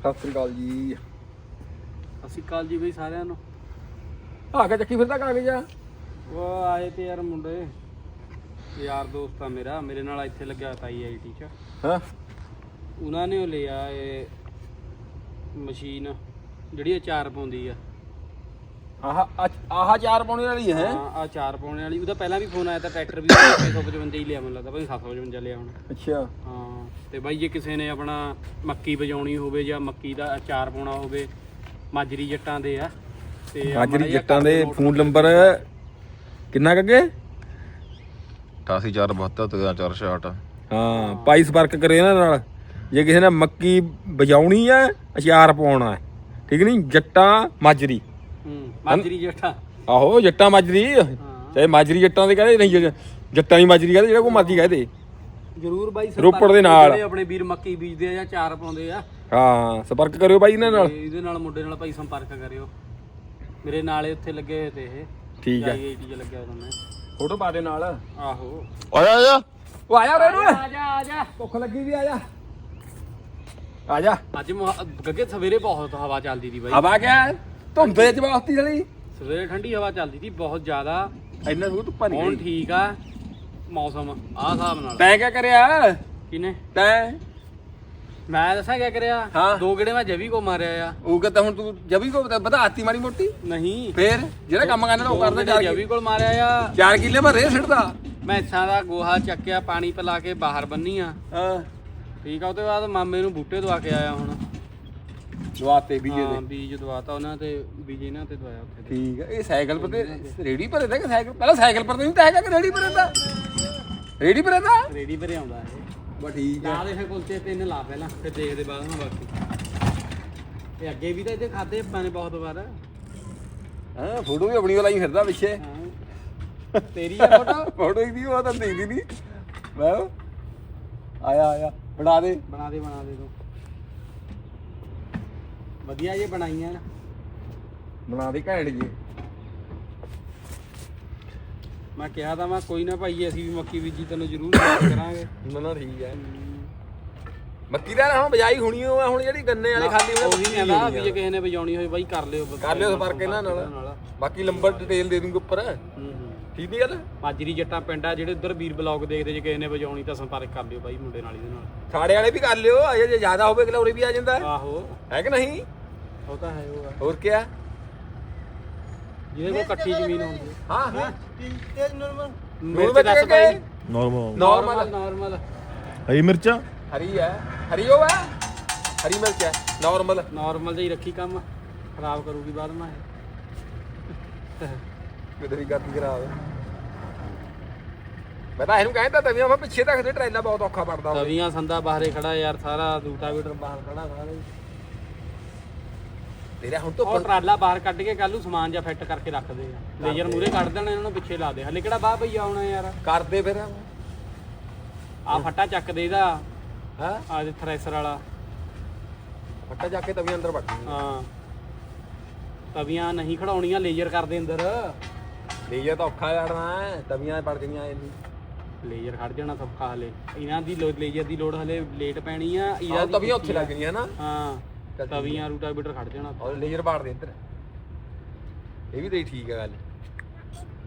ਸਤਿ ਸ੍ਰੀ ਅਕਾਲ ਜੀ। ਅਸੀਂ ਕੱਲ ਜੀ ਬਈ ਸਾਰਿਆਂ ਨੂੰ। ਆ ਕੇ ਚੱਕੀ ਫਿਰਦਾ ਕਾਗਜ਼ ਆ ਉਹ ਆਏ ਤੇ ਯਾਰ ਮੁੰਡੇ। ਯਾਰ ਦੋਸਤ ਆ ਮੇਰਾ ਮੇਰੇ ਨਾਲ ਇੱਥੇ ਲੱਗਿਆ ਤਾਂ ਆਈਆਈਟੀ ਚ। ਹਾਂ। ਉਹਨਾਂ ਨੇ ਉਹ ਲਿਆ ਇਹ ਮਸ਼ੀਨ ਜਿਹੜੀ ਅਚਾਰ ਪਾਉਂਦੀ ਆ। ਆਹ ਚਾਰ ਪਾਉਣੇ ਵਾਲੀ ਹੈ। ਹਾਂ ਆ ਅਚਾਰ ਪਾਉਣ ਵਾਲੀ। ਉਹਦਾ ਪਹਿਲਾਂ ਵੀ ਫੋਨ ਆਇਆ ਤਾਂ ਟਰੈਕਟਰ ਵੀ 655 ਹੀ ਲਿਆ ਮੈਨੂੰ ਲੱਗਦਾ ਭਾਈ 755 ਲਿਆ ਹੁਣ। ਅੱਛਾ। ਹਾਂ। ਤੇ ਬਾਈ ਜੇ ਕਿਸੇ ਨੇ ਆਪਣਾ ਮੱਕੀ ਵਜਾਉਣੀ ਹੋਵੇ ਜਾਂ ਮੱਕੀ ਦਾ ਅਚਾਰ ਪਾਉਣਾ ਹੋਵੇ ਮਾਜਰੀ ਜੱਟਾਂ ਦੇ ਆ। ਤੇ ਜਿਹਾ ਜੱਟਾਂ ਦੇ ਫੋਨ ਨੰਬਰ ਕਿੰਨਾ ਕੱਗੇ 88472 ਹਾਂ ਪਾਈ ਸੰਪਰਕ ਕਰੇ ਇਹਨਾਂ ਨਾਲ। ਜੇ ਕਿਸੇ ਨੇ ਮੱਕੀ ਵਜਾਉਣੀ ਹੈ ਅਚਾਰ ਪਾਉਣਾ ਹੈ। ਠੀਕ ਨਹੀਂ? ਜੱਟਾਂ ਮਾਜਰੀ। ਹੂੰ ਮਾਜਰੀ ਜੱਟਾਂ। ਆਹੋ ਜੱਟਾਂ ਮਾਜਰੀ। ਚਾਹੇ ਮਾਜਰੀ ਜੱਟਾਂ ਦੇ ਕਹਦੇ ਨਹੀਂ ਜੱਟਾਂ ਦੀ ਮਾਜਰੀ ਕਹਦੇ ਜਿਹੜਾ ਕੋਈ ਮਰਜ਼ੀ ਕਹਦੇ। ਜਰੂਰ ਬਾਈ ਰੋਪੜ ਸੰਪਰਕ ਦੇ ਨਾਲ। ਜਿਹੜੇ ਆਪਣੇ ਵੀਰ ਮੱਕੀ ਬੀਜਦੇ ਆ ਜਾਂ ਚਾਰ ਪਾਉਂਦੇ ਆ। ਹਾਂ ਸੰਪਰਕ ਕਰਿਓ ਬਾਈ ਇਹਨਾਂ ਨਾਲ। ਤੇ ਇਹਦੇ ਨਾਲ ਮੁੰਡੇ ਨਾਲ ਭਾਈ ਸੰਪਰਕ ਕਰਿਓ। ਮੇਰੇ ਨਾਲੇ ਉੱਥੇ ਲੱਗੇ ਹੋਏ ਤੇ ਇਹ। ਠੀਕ ਹੈ ਆਈਆਈਟੀ ਚ ਲੱਗਿਆ ਉਹਨਾਂ ਨੇ ਫੋਟੋ ਪਾ ਦੇ ਨਾਲ। ਆਹੋ। ਆਇਆ ਆਇਆ ਉਹ ਆਇਆ ਰੇ ਨੂੰ ਆ ਜਾ ਆ ਜਾ। ਭੁੱਖ ਲੱਗੀ ਵੀ ਆ ਜਾ। ਆ ਜਾ। ਅੱਜ ਮੁਹ- ਗੱਗੇ ਸਵੇਰੇ ਬਹੁਤ ਹਵਾ ਚੱਲਦੀ ਸੀ ਬਾਈ। ਹਵਾ ਗਿਆ ਧੁੰਦੇ ਚ ਬਾਸਤੀ ਚਲੀ ਸਵੇਰੇ ਠੰਡੀ ਹਵਾ ਚੱਲਦੀ ਸੀ ਬਹੁਤ ਜ਼ਿਆਦਾ। ਇੰਨਾ ਸੂ ਧੁੱਪਾ ਹੁਣ ਨਹੀਂ ਠੀਕ ਆ। ਮੌਸਮ ਆਹ ਹਿਸਾਬ ਨਾਲ। ਤੈਂ ਕਿਆ ਕਰਿਆ। ਕਿਨੇ ਤੈਂ ਮੈਂ ਦੱਸਾਂ ਕਿਆ ਕਰਿਆ? ਹਾਂ। ਦੋ ਗੇੜੇ ਮੈਂ ਜਵੀ ਕੋ ਮਾਰਿਆ ਆ। ਉਹ ਕਹਿੰਦਾ ਹੁਣ ਤੂੰ ਜਬੀ ਕੋ ਵਧਾਤੀ ਮਾੜੀ ਮੋਟੀ। ਨਹੀਂ। ਫੇਰ ਜਿਹੜਾ ਕੰਮ ਕਰਨਾ ਉਹ ਕਰਦਾ ਚਾਰ ਜਵੀ ਕਿੱਲੇ ਮਾਰਿਆ ਆ। ਚਾਰ ਕਿੱਲੇ ਭਰੇ ਸਿੱਟਦਾ ਮੈਸਾਂ ਦਾ। ਗੋਹਾ ਚੱਕਿਆ ਪਾਣੀ ਪਿਲਾ ਕੇ ਬਾਹਰ ਬੰਨੀ ਆ। ਹਾਂ। ਠੀਕ ਆ ਉਹਦੇ ਬਾਅਦ ਮਾਮੇ ਨੂੰ ਬੂਟੇ ਦਵਾ ਕੇ ਆਇਆ ਹੁਣ। ਜਵਾਤੇ ਬੀਜੇ ਹਾਂ ਦੇ ਬੀਜ ਦਵਾਤਾ ਉਹਨਾਂ ਤੇ ਬੀਜ ਇਹਨਾਂ ਤੇ ਦਵਾਇਆ ਉੱਥੇ। ਤੇ। ਠੀਕ ਹੈ ਇਹ ਸਾਈਕਲ ਪਰ ਤੇ ਰੇੜੀ ਭਰੇ ਦਾ ਕਿ ਸਾਈਕਲ? ਪਹਿਲਾਂ ਸਾਈਕਲ ਪਰ ਨਹੀਂ ਤਾਂ ਹੈਗਾ ਕਿ ਰੇੜੀ ਭਰੇ ਦਾ। ਰੇੜੀ ਭਰੇ ਦਾ ਰੇੜੀ ਭਰੇ ਆਉਂਦਾ ਇਹ। ਬਾ ਠੀਕ ਹੈ ਲਾ ਦੇ ਫਿਰ ਕੁਲਚੇ ਤਿੰਨ ਲਾ ਪਹਿਲਾਂ ਫਿਰ ਦੇਖਦੇ ਬਾਅਦ ਵਿੱਚ ਬਾਕੀ। ਇਹ ਅੱਗੇ ਵੀ ਤਾਂ ਇਹਦੇ ਖਾਦੇ ਆਪਾਂ ਨੇ ਬਹੁਤ ਵਾਰ। ਹਾਂ ਫੋਟੋ ਵੀ ਆਪਣੀ ਵਾਲਾ ਹੀ ਫਿਰਦਾ ਪਿੱਛੇ। ਹਾਂ। ਤੇਰੀ ਆ ਫੋਟੋ? ਫੋਟੋ ਦੀ ਉਹ ਤਾਂ ਦੇਖਦੀ ਨਹੀਂ ਮੈਂ ਆਇਆ ਆਇਆ ਬਣਾ ਦੇ। ਬਣਾ ਦੇ ਬਣਾ ਦੇ ਤੂੰ। ਵਧੀਆ ਜੇ ਬਣਾਈਆਂ। ਬਣਾ ਦੇ ਘੈਂਟ ਜੀ। ਮੈਂ ਕਿਹਾ ਤਾਂ ਮੈਂ ਕੋਈ ਨਾ ਭਾਈ ਅਸੀਂ ਵੀ ਮੱਕੀ ਬੀਜੀ ਤੈਨੂੰ ਜ਼ਰੂਰ ਯਾਦ ਕਰਾਂਗੇ। ਨਾ ਨਾ ਠੀਕ ਹੈ। ਮੱਕੀ ਦਾ ਹੁਣ ਬਜਾਈ ਹੋਣੀ ਉਹ ਹੁਣ ਜਿਹੜੀ ਗੰਨੇ ਵਾਲੇ ਖਾਲੀ ਉਹੀ ਮੱਕੀ ਕਹਿੰਦਾ ਹੋਣੀ ਵੀ। ਜੇ ਕਿਸੇ ਨੇ ਵਜਾਉਣੀ ਹੋਵੇ ਬਾਈ ਕਰ ਲਿਓ ਕਰ ਲਿਓ ਸੰਪਰਕ ਇਹਨਾਂ ਨਾਲ। ਬਾਕੀ ਨੰਬਰ ਡਿਟੇਲ ਦੇ ਦੂੰਗਾ ਉੱਪਰ। ਹੂੰ ਹੂੰ। ਠੀਕ ਨਹੀਂ ਗੱਲ? ਮਾਜਰੀ ਜੱਟਾਂ ਪਿੰਡ ਆ ਜਿਹੜੇ ਉਧਰ ਵੀਰ ਬਲੌਗ ਦੇਖਦੇ ਜੇ ਕਿਸੇ ਨੇ ਵਜਾਉਣੀ ਤਾਂ ਸੰਪਰਕ ਕਰ ਲਿਓ ਬਾਈ ਮੁੰਡੇ ਨਾਲ ਇਹਦੇ ਨਾਲ। ਸਾੜੇ ਵਾਲੇ ਵੀ ਕਰ ਲਿਓ ਜੇ ਜ਼ਿਆਦਾ ਹੋਵੇ ਅਗਲਾ ਉਰੇ ਵੀ ਆ ਜਾਂਦਾ। ਆਹੋ। ਹੈ ਕਿ ਨਹੀਂ? ਉਹ ਤਾਂ ਹੈ ਉਹ। ਹੋਰ ਕੀ ਆ ਜਿਹਦੇ ਕੋਲ ਕੱਟੀ ਜ਼ਮੀਨ ਹੁੰਦੀ ਹੈ। ਹਾਂ ਹਾਂ। ਮਿਰਚ ਦੱਸ ਭਾਈ ਨਾਰਮਲ ਨਾਰਮਲ ਨਾਰਮਲ ਹਰੀ ਮਿਰਚਾਂ? ਹਰੀ ਹੈ। ਹਰੀ ਉਹ ਹੈ? ਹਰੀ ਮਿਰਚ ਹੈ। ਨਾਰਮਲ ਨਾਰਮਲ ਜਿਹੀ ਰੱਖੀ ਕੰਮ। ਖਰਾਬ ਕਰੂਗੀ ਬਾਅਦ ਮੈਂ। ਕਿਤੇ ਵੀ ਕਰਦੀ ਖਰਾਬ ਮੈਂ ਤਾਂ ਇਹਨੂੰ ਕਹਿੰਦਾ ਤਵੀਆਂ ਮੈਂ ਪਿੱਛੇ ਤੱਕ ਤੇ ਟਰੇਲਾ ਬਹੁਤ ਔਖਾ ਪੜਦਾ ਤਵੀਆਂ ਸੰਦਾ ਬਾਹਰੇ ਖੜਾ ਯਾਰ ਸਾਰਾ ਰੂਟਾਵੀਟਰ ਬਾਹਰ ਖੜਾ ਸਾਰਾ ਤੇਰਾ ਹੁਣ ਉਹ ਤੋਂ ਟਰਾਲਾ ਬਾਹਰ ਕੱਢ ਕੇ ਕੱਲ ਨੂੰ ਸਮਾਨ ਜਾਂ ਫਿੱਟ ਕਰਕੇ ਰੱਖਦੇ ਆ। ਲੇਜ਼ਰ ਮੂਰੇ ਕੱਢ ਦੇਣਾ ਇਹਨਾਂ ਨੂੰ ਪਿੱਛੇ ਲਾ ਦੇ। ਹਲੇ ਕਿਹੜਾ ਬਾਹ ਪਈਆ ਆਉਣਾ ਯਾਰ? ਕਰਦੇ ਫਿਰ ਆ। ਫੱਟਾ ਚੱਕ ਦੇ ਇਹਦਾ। ਹਾਂ? ਆ ਦੇ ਥ੍ਰੈਸ਼ਰ ਵਾਲਾ। ਫੱਟਾ ਜਾ ਕੇ ਤਵੀਆਂ ਅੰਦਰ ਵੜ ਹਾਂ। ਤਵੀਆਂ ਨਹੀਂ ਖੜਾਉਣੀਆਂ ਲੇਜ਼ਰ ਕਰਦੇ ਅੰਦਰ। ਲੇਜਾ ਤਾਂ ਔਖਾ ਲੜਨਾ ਤਵੀਆਂ ਪੜ ਗਈਆਂ ਇਹਨੂੰ। ਲੇਜ਼ਰ ਖੜ ਜਾਣਾ ਸੌਖਾ ਹਲੇ। ਇਹਨਾਂ ਦੀ ਲੇਜ਼ਰ ਦੀ ਲੋਡ ਹਲੇ ਲੇਟ ਪੈਣੀ ਆ ਇਹਦਾ ਦੀ ਤਵੀਆਂ ਉੱਥੇ। ਲੱਗਣੀਆਂ ਨਾ। ਹਾਂ। ਤਵੀਆਂ ਰੂਟਾਵੀਟਰ ਖੜ ਜਾਣਾ ਔਰ ਲੇਜ਼ਰ ਪਾੜ ਦੇ ਇੱਧਰ। ਇਹ ਵੀ ਤੇ ਠੀਕ ਹੈ ਗੱਲ।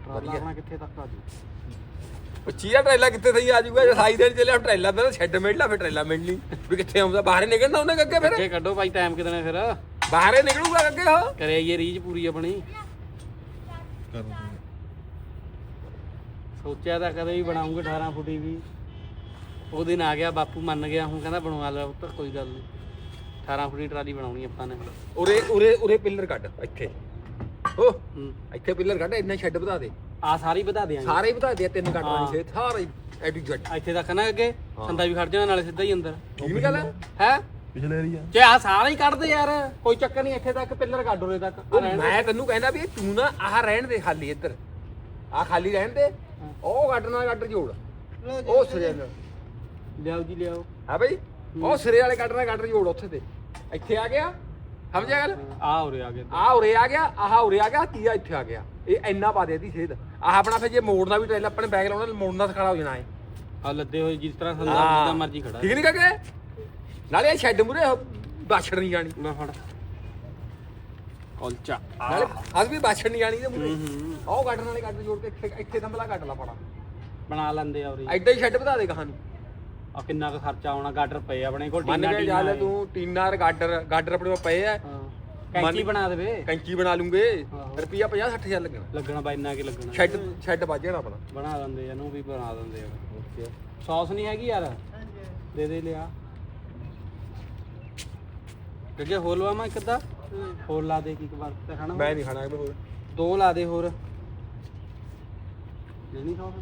ਟਰਾਲਾ ਆਪਣਾ ਕਿੱਥੇ ਤੱਕ ਆ ਜੂ? ਪੱਚੀਆ ਟਰੇਲਾ ਕਿੱਥੇ ਸਹੀ ਆ ਜਾਊਗਾ ਜੇ ਸਾਈ ਦੇਣ ਚੱਲਿਆ ਟਰੇਲਾ ਪਹਿਲਾਂ ਛੱਡ ਮਿਲ ਲਾ ਫਿਰ ਟਰੇਲਾ ਮਿਲਣੀ ਵੀ ਕਿੱਥੇ ਆਉਂਦਾ? ਬਾਹਰੇ ਨਿਕਲਣਾ ਉਹਨੇ ਅੱਗੇ ਫਿਰ। ਅੱਗੇ ਕੱਢੋ ਭਾਈ ਟਾਈਮ ਕਿਦਣੇ ਫਿਰ। ਬਾਹਰੇ ਨਿਕਲੂਗਾ ਅੱਗੇ ਉਹ। ਕਰੇ ਇਹ ਰੀਜ ਪੂਰੀ ਆਪਣੀ। ਸੋਚਿਆ ਤਾਂ ਕਦੇ ਵੀ ਬਣਾਉਂਗੇ 18 ਫੁੱਟੀ ਵੀ। ਉਹ ਦਿਨ ਆ ਗਿਆ ਬਾਪੂ ਮੰਨ ਗਿਆ ਹੁਣ ਕਹਿੰਦਾ ਬਣਵਾ ਲੈ ਉੱਤਰ ਕੋਈ ਗੱਲ ਨਹੀਂ 18 ਫੁੱਟੀ ਟਰਾਲੀ ਬਣਾਉਣੀ ਆਪਾਂ ਨੇ। ਉਰੇ ਉਰੇ ਉਰੇ ਪਿੱਲਰ ਕੱਢ ਇੱਥੇ। ਓ ਹੂੰ। ਇੱਥੇ ਪਿੱਲਰ ਕੱਢ ਇੰਨਾ ਸ਼ੈੱਡ ਵਧਾ ਦੇ। ਆ ਸਾਰੀ ਵਧਾ ਦਿਆਂਗੇ। ਸਾਰੇ ਹੀ ਵਧਾ ਦੇ ਤਿੰਨ ਕੱਢ ਹਾਂ। ਸੇ ਸਾਰੇ ਐਡੀ ਜੱਟ। ਇੱਥੇ ਤੱਕ ਨਾ ਅੱਗੇ ਸੰਦਾ ਵੀ ਖੜ ਜਾਣਾ ਨਾਲੇ ਸਿੱਧਾ ਹੀ ਅੰਦਰ। ਠੀਕ ਗੱਲ ਹੈ? ਹੈ? ਪਿਛਲੇ ਏਰੀਆ ਜੇ ਆ ਸਾਰਾ ਹੀ ਕੱਢ ਦੇ ਯਾਰ ਕੋਈ ਚੱਕਰ ਨਹੀਂ ਇੱਥੇ ਤੱਕ ਪਿੱਲਰ ਕੱਢ ਉਰੇ ਤੱਕ। ਆਹ ਉਹ ਰਹਿਣ ਦੇ। ਮੈਂ ਤੈਨੂੰ ਕਹਿੰਦਾ ਵੀ ਤੂੰ ਨਾ ਆਹ ਰਹਿਣ ਦੇ ਖਾਲੀ ਇੱਧਰ। ਆਹ ਖਾਲੀ ਰਹਿਣ ਦੇ। ਉਹ ਕੱਢਣਾ ਕੱਢ ਜੋੜ। ਉਹ ਸਿਰੇ ਨਾਲ ਲਿਆਓ ਜੀ ਲਿਆਓ। ਹਾਂ ਬਈ। ਉਹ ਸਿਰੇ ਵਾਲੇ ਕੱਢਣਾ ਕੱਢ ਜੋੜ ਉੱਥੇ ਤੇ ਇੱਥੇ ਆ ਗਿਆ। ਸਮਝਿਆ ਗੱਲ? ਆ ਉਰੇ ਆ ਗਏ ਆਹ ਉਰੇ ਆ ਗਿਆ ਆਹ ਉਰੇ ਆ ਗਿਆ ਤੀਆ ਇੱਥੇ ਆ ਗਿਆ। ਇਹ ਇੰਨਾ ਪਾ ਦੇ ਇਹਦੀ ਸੇਧ। ਆਹ ਆਪਣਾ ਫਿਰ ਜੇ ਮੋੜਨਾ ਵੀ ਟ੍ਰੇਲ ਆਪਣੇ ਬੈਗ ਲਾਉਣਾ ਮੋੜਨਾ ਸਿਖਾਣਾ ਹੋ ਜਾਣਾ ਹੈ ਆ ਲੱਦੇ ਹੋਏ ਜਿਸ ਤਰ੍ਹਾਂ ਸੰਦਾ। ਜਿੱਦਾਂ ਮਰਜ਼ੀ ਖੜਾ। ਠੀਕ ਨਹੀਂ ਕਾਕੇ? ਨਾਲੇ ਇਹ ਸ਼ੈੱਡ ਮੂਰੇ ਬਾਛੜ ਨਹੀਂ ਜਾਣੀ। ਲੈ ਫੜ। ਕੁਲਚਾ। ਨਾਲੇ ਅੱਜ ਵੀ ਬਾਛੜ ਨਹੀਂ ਜਾਣੀ ਤੇ ਮੂਰੇ ਆਹ ਕੱਢਣ ਵਾਲੇ ਕੱਢ ਜੋੜ ਕੇ ਇੱਥੇ ਇੱਥੇ ਥੰਬਲਾ ਕੱਢ ਲਾ ਫੜਾ ਬਣਾ ਲੈਂਦੇ ਆ ਉਰੀ। ਐਡਾ ਹੀ ਛੱਡ ਵਧਾ ਦੇ ਕਹਾਣੀ ਆ ਕਿੰਨਾ ਕੁ ਖਰਚਾ ਆਉਣਾ ਗਾਡਰ ਪਏ ਆ ਆਪਣੇ ਕੋਲ ਮੰਨ ਟੀਨਾ ਕੇ ਟੀਨਾ ਚੱਲ। ਤੂੰ ਟੀਨਾਰ ਗਾਡਰ ਗਾਡਰ ਆਪਣੇ ਕੋਲ ਪਏ ਆ। ਕੈਂਚੀ ਬਣਾ ਦੇਵੇ। ਕੈਂਚੀ ਬਣਾ ਲੂੰਗੇ ਆਹੋ। ਰੁਪਿਆ 50 60000 ਲੱਗਣਾ। ਲੱਗਣਾ ਬਾਈ ਇੰਨਾ ਕੀ ਲੱਗਣਾ। ਛੱਡ ਛੱਡ ਵੱਜ ਜਾਣਾ ਆਪਣਾ। ਬਣਾ ਦਿੰਦੇ ਆ, ਇਹਨੂੰ ਵੀ ਬਣਾ ਦਿੰਦੇ ਆ। ਸੌਸ ਨਹੀਂ ਹੈਗੀ ਯਾਰ? ਦੇ ਦੇ ਲਿਆ। ਗੱਗੇ ਹੋਰ ਲਵਾ ਮੈਂ ਅੱਧਾ? ਹੋਰ ਲਾ ਦੇ ਕੀ ਇੱਕ ਵਾਰ ਤੇ ਖਾਣਾ ਮੈਂ ਨਹੀਂ ਖਾਣਾ ਇਹ ਹੋਰ। ਦੋ ਲਾ ਦੇ ਹੋਰ। ਨਹੀਂ ਸੌਸ?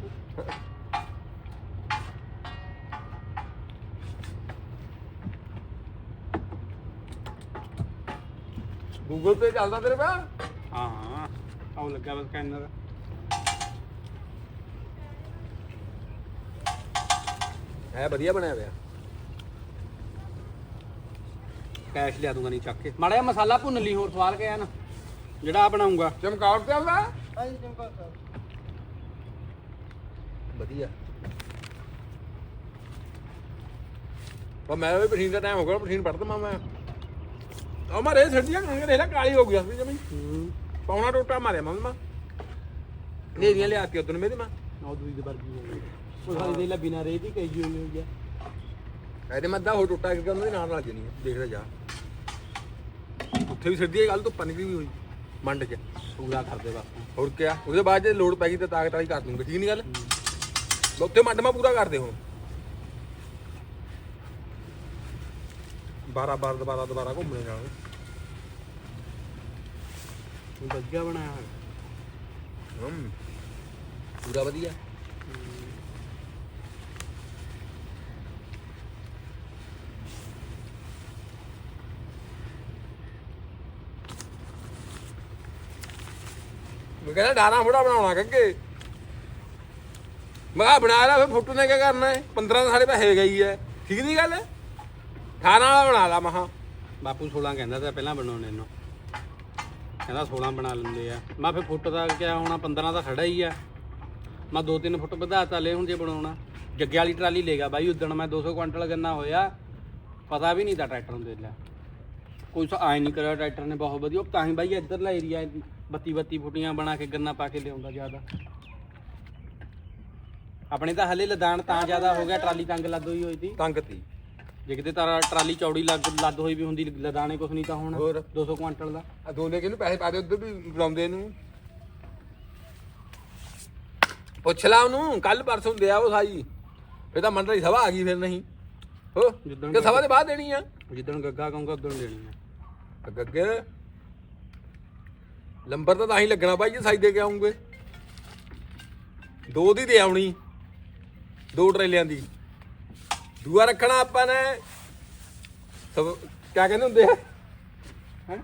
ਗੂਗਲ ਤੇ ਚੱਲਦਾ ਤੇਰੇ ਪਾ? ਹਾਂ ਹਾਂ। ਆਉ ਲੱਗਾ ਬਸ ਸਕੈਨਰ ਹੈ ਵਧੀਆ ਬਣਿਆ ਹੋਇਆ ਕੈਸ਼ ਲਿਆ ਦੂੰਗਾ ਨਹੀਂ ਚੱਕ ਕੇ। ਮਾੜਾ ਜਿਹਾ ਮਸਾਲਾ ਭੁੰਨ ਲਈ ਹੋਰ ਸਵਾਲ ਕਿਆ ਨਾ ਜਿਹੜਾ ਆ ਬਣਾਉਂਗਾ। ਚਮਕੌਰ ਤੇ ਆਉਂਦਾ? ਵਧੀਆ। ਉਹ ਮੈਂ ਵੀ ਪਸੀਨ ਦਾ ਟਾਈਮ ਹੋ ਗਿਆ ਪਸੀਨ ਪੜਦਾ ਮੈਂ। ਉਹ ਮਾਰੇ ਛੱਡੀਆਂ ਕੰਗੇ ਦੇਖ ਲੈ ਕਾਲੀ ਹੋ ਗਿਆ ਸੀ ਜਮੀ ਪੌਣਾ ਟੋਟਾ ਮਾਰਿਆ ਮੰਮਾ ਨੇਰੀਆਂ ਲਿਆਤੀ ਉਦੋਂ ਮੇਰੇ ਮੈਂ ਉਹ ਦੂਈ ਦੇ ਵਰਗੀ ਹੋ ਗਈ ਉਹ ਸਾਰੀ ਦੇ ਲਾ ਬਿਨਾ ਰੇਹ ਦੀ ਕਹੀ ਹੋਈ ਹੋਈ ਆ ਇਹਦੇ ਮੱਦਾ ਹੋ ਟੁੱਟਾ ਕਰਕੇ ਉਹਨਾਂ ਦੇ ਨਾਲ ਲੱਗ ਜਣੀ ਦੇਖਦਾ ਜਾ ਉੱਥੇ ਵੀ ਸਿੱਧੀ ਇਹ ਗੱਲ ਤੋਂ ਨਿਕਲੀ ਵੀ ਹੋਈ ਮੰਡ 'ਚ ਪੂਰਾ ਕਰਦੇ ਬਸ ਹੋਰ ਕਿਆ ਉਹਦੇ ਬਾਅਦ ਜੇ ਲੋਡ ਪੈ ਗਈ ਤਾਂ ਤਾਕਤ ਵਾਲੀ ਕਰ ਦੂੰਗਾ ਠੀਕ ਨਹੀਂ ਗੱਲ ਉੱਥੇ ਮੰਡ ਮਾ ਪੂਰਾ ਕਰਦੇ ਹੁਣ 12 12 ਦੁਬਾਰਾ ਦੁਬਾਰਾ ਘੁੰਮਣੇ ਉਹ ਵਧੀਆ ਬਣਾਇਆ ਹੋਇਆ। ਹਮ। ਪੂਰਾ ਵਧੀਆ। ਮੈਂ ਕਹਿੰਦਾ ਡਾਰਾ ਫੋੜਾ ਬਣਾਉਣਾ ਕੱਗੇ ਮੈਂ ਕਿਹਾ ਬਣਾ ਲੈ ਫਿਰ ਫੋਟੋ ਨੇ ਕੀ ਕਰਨਾ ਹੈ 15 ਸਾਡੇ ਪੈਸੇ ਗਈ ਹੈ ਠੀਕ ਨਹੀਂ ਗੱਲ? 18 ਵਾਲਾ ਬਣਾ ਲਾ ਮਹਾ। ਬਾਪੂ 16 ਕਹਿੰਦਾ ਤਾਂ ਪਹਿਲਾਂ ਬਣਾਉਣੇ ਨੂੰ। ਕਹਿੰਦਾ 16 ਬਣਾ ਲੈਂਦੇ ਆ। ਮੈਂ ਫਿਰ ਫੁੱਟ ਦਾ ਕਿਆ ਹੋਣਾ 15 ਦਾ ਖੜਾ ਹੀ ਆ। ਮੈਂ 2-3 ਫੁੱਟ ਵਧਾਤਾ ਲੈ ਹੁਣ ਜੇ ਬਣਾਉਣਾ। ਜੱਗੇ ਵਾਲੀ ਟਰਾਲੀ ਲੈ ਗਿਆ ਬਾਈ, ਉਦਣ ਮੈਂ 200 ਕੁਇੰਟਲ ਗੰਨਾ ਹੋਇਆ। ਪਤਾ ਵੀ ਨਹੀਂ ਤਾਂ ਟਰੈਕਟਰ ਨੂੰ ਦੇ ਲਿਆ। ਕੋਈ ਆਏ ਨਹੀਂ ਕਰਿਆ ਟਰੈਕਟਰ ਨੇ, ਬਹੁਤ ਵਧੀਆ। ਤਾਂ ਹੀ ਬਾਈ ਇੱਧਰਲਾ ਏਰੀਆ 32 32 ਫੁੱਟੀਆਂ ਬਣਾ ਕੇ ਗੰਨਾ ਪਾ ਕੇ ਲਿਆਉਂਦਾ ਜ਼ਿਆਦਾ। ਆਪਣੇ ਤਾਂ ਹਲੇ ਲਦਾਨ ਤਾਂ ਜ਼ਿਆਦਾ ਹੋ ਗਿਆ, ਟਰਾਲੀ ਤੰਗ ਲੱਦ ਹੋਈ ਹੋਈ ਸੀ। ਤੰਗ ਤੀ। ਜੇ ਕਿਤੇ ਤਾਰਾ ਟਰਾਲੀ ਚੌੜੀ ਲੱਗ ਲੱਦ ਹੋਈ ਵੀ ਹੁੰਦੀ ਲਦਾਣੇ ਕੁਛ ਨਹੀਂ ਤਾਂ ਹੁਣ ਹੋਰ? 200 ਕੁਇੰਟਲ ਦਾ। ਆ ਦੋਨੇ ਕਿਹਨੂੰ ਪੈਸੇ ਪਾ ਦੇ ਉਧਰ ਵੀ ਬੁਲਾਉਂਦੇ ਨੂੰ ਪੁੱਛ ਲਾ ਉਹਨੂੰ ਕੱਲ ਪਰਸੋਂ ਦਿਆ ਉਹ ਸਾਈ। ਫੇਰ ਤਾਂ ਮੰਡਲੀ ਸਭਾ ਆ ਗਈ ਫਿਰ ਨਹੀਂ। ਹੋ ਜਿੱਦਣ ਕਿ ਸਭਾ ਦੇ ਬਾਅਦ ਦੇਣੀ ਆ। ਜਿੱਦਣ ਗੱਗਾ ਕਹੂੰਗਾ ਉਦੋਂ ਦੇਣੀ ਆ। ਅੱਗੇ ਲੰਬਰ ਤਾਂ ਤਾਂ ਹੀ ਲੱਗਣਾ ਬਾਈ ਜੇ ਸਾਈ ਦੇ ਕੇ ਆਉਂਗੇ। ਦੋ ਦੀ ਦੇ ਆਉਣੀ। ਦੋ ਟਰੇਲਿਆਂ ਦੀ। ਦੂਆ ਰੱਖਣਾ ਆਪਾਂ ਨੇ। ਸਭ ਕਿਆ ਕਹਿੰਦੇ ਹੁੰਦੇ ਆ? ਹੈ?